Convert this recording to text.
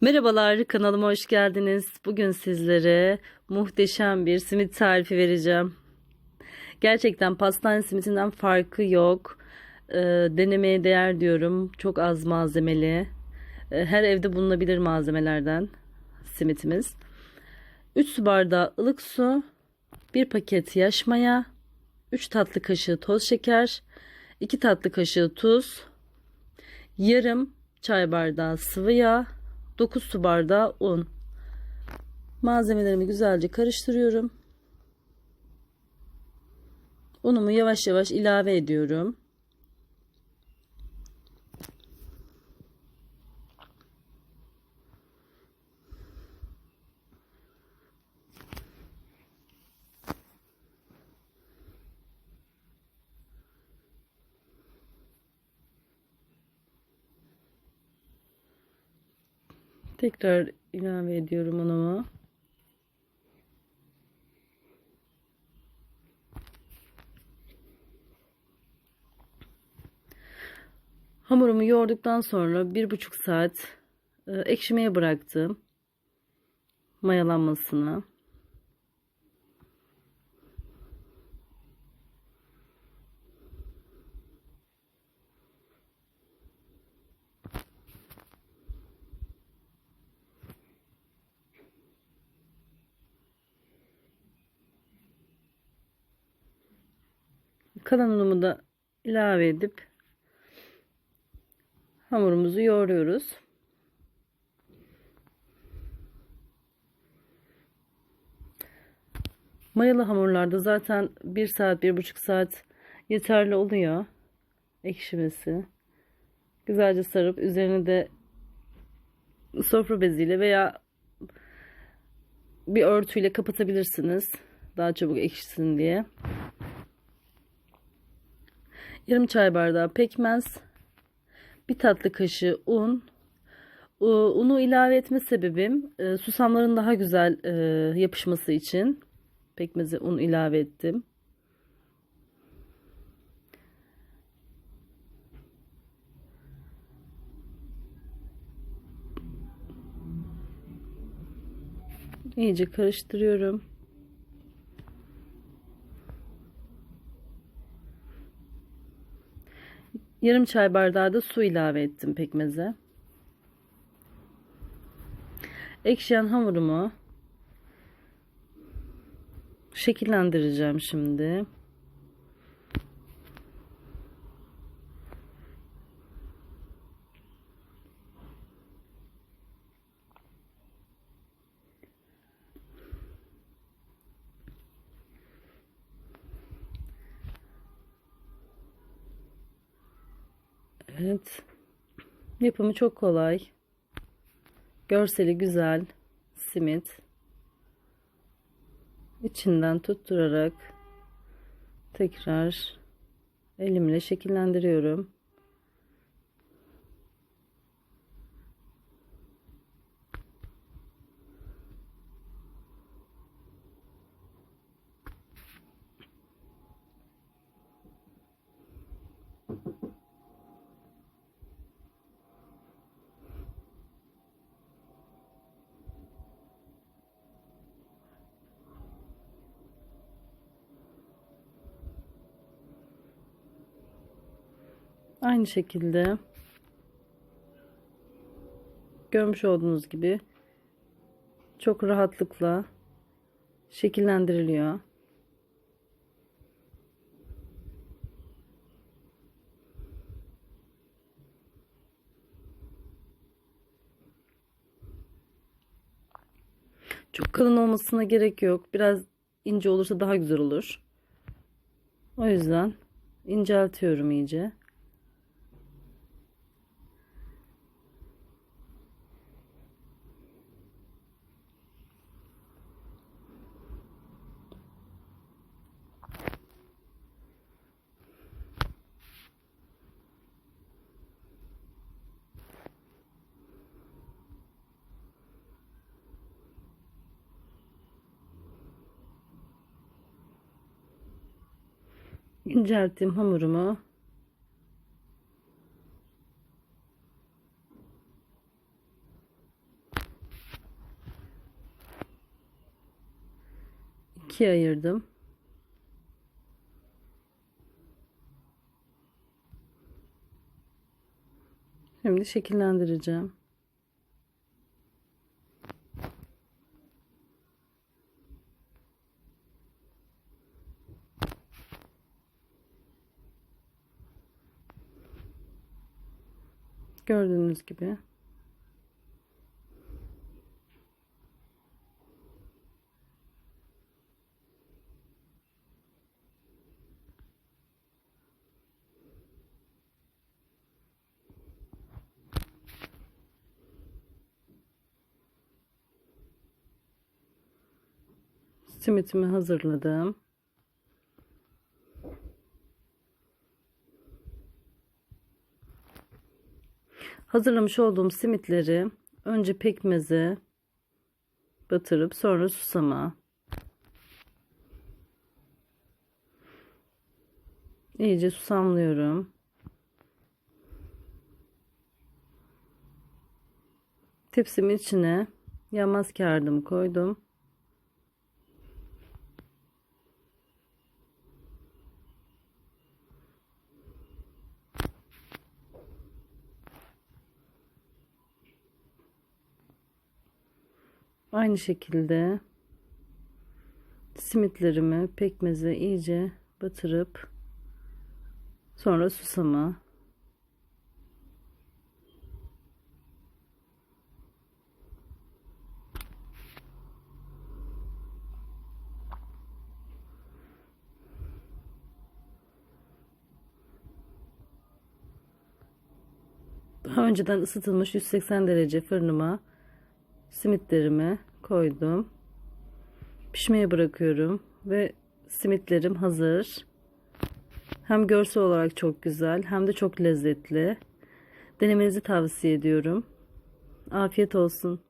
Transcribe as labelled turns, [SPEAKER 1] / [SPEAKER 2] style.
[SPEAKER 1] Merhabalar, kanalıma hoş geldiniz. Bugün sizlere muhteşem bir simit tarifi vereceğim. Gerçekten pastane simitinden farkı yok. Ee, denemeye değer diyorum. Çok az malzemeli. Ee, her evde bulunabilir malzemelerden simitimiz. 3 su bardağı ılık su, 1 paket yaş maya, 3 tatlı kaşığı toz şeker, 2 tatlı kaşığı tuz, yarım çay bardağı sıvı yağ, 9 su bardağı un. Malzemelerimi güzelce karıştırıyorum. Unumu yavaş yavaş ilave ediyorum. Tekrar ilave ediyorum unumu. Hamurumu yoğurduktan sonra bir buçuk saat e, ekşimeye bıraktım. Mayalanmasını. Unumu da ilave edip hamurumuzu yoğuruyoruz. Mayalı hamurlarda zaten 1 saat, 1,5 saat yeterli oluyor ekşimesi. Güzelce sarıp üzerine de sofra beziyle veya bir örtüyle kapatabilirsiniz. Daha çabuk ekşisin diye. Yarım çay bardağı pekmez, bir tatlı kaşığı un. Unu ilave etme sebebim e, susamların daha güzel e, yapışması için pekmeze un ilave ettim. İyice karıştırıyorum. Yarım çay bardağı da su ilave ettim pekmeze. Ekşiyen hamurumu şekillendireceğim şimdi. Evet. Yapımı çok kolay. Görseli güzel. Simit. İçinden tutturarak tekrar elimle şekillendiriyorum. Aynı şekilde görmüş olduğunuz gibi çok rahatlıkla şekillendiriliyor. Çok kalın olmasına gerek yok. Biraz ince olursa daha güzel olur. O yüzden inceltiyorum iyice. incelttiğim hamurumu ikiye ayırdım. Şimdi şekillendireceğim. Gördüğünüz gibi. Simitimi hazırladım. Hazırlamış olduğum simitleri önce pekmeze batırıp sonra susama. İyice susamlıyorum. Tepsimin içine yanmaz kağıdımı koydum. Aynı şekilde simitlerimi pekmeze iyice batırıp sonra susama daha önceden ısıtılmış 180 derece fırınıma simitlerimi koydum. Pişmeye bırakıyorum ve simitlerim hazır. Hem görsel olarak çok güzel hem de çok lezzetli. Denemenizi tavsiye ediyorum. Afiyet olsun.